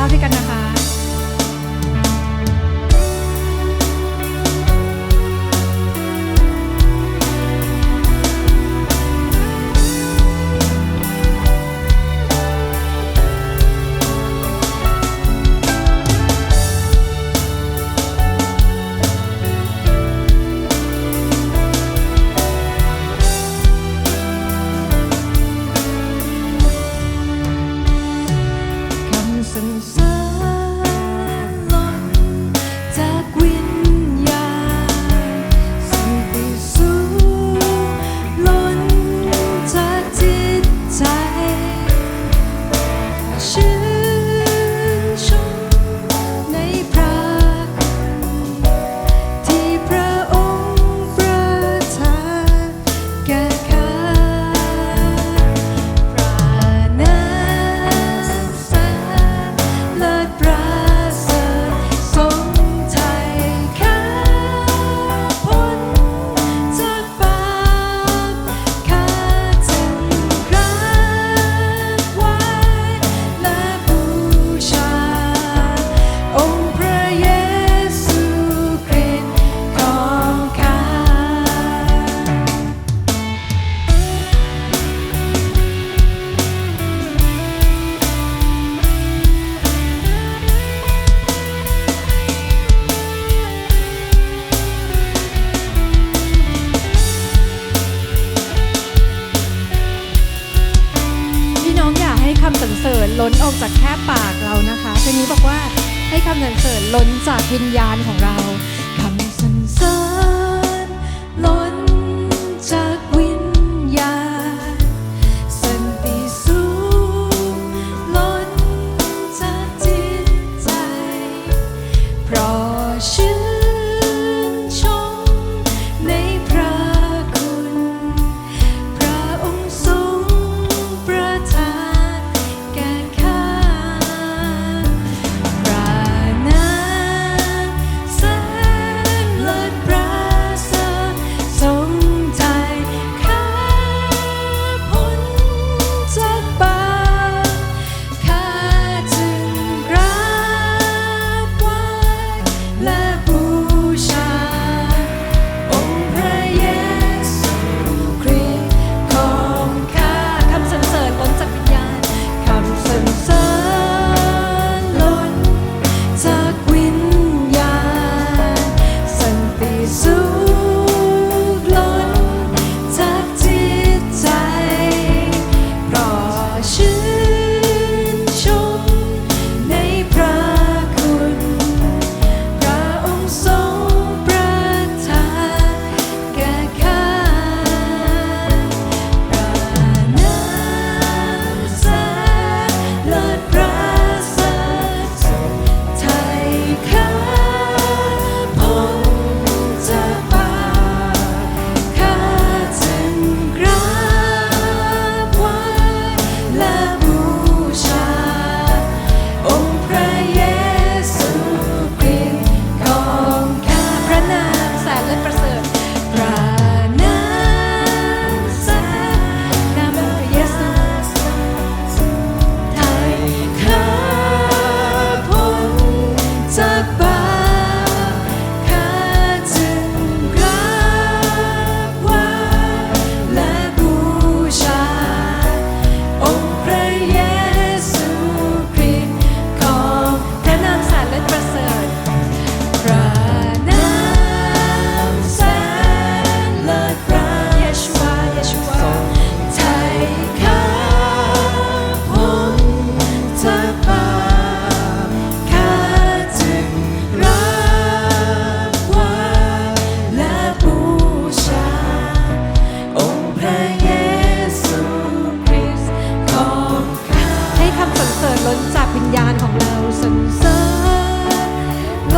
าด้วยกันนะคะ สริญล้นออกจากแค่ปากเรานะคะเพลงนี้บอกว่าให้คำสรรเสริญล้นจากวิญญาณของเราคำสรรเสริญ zoo.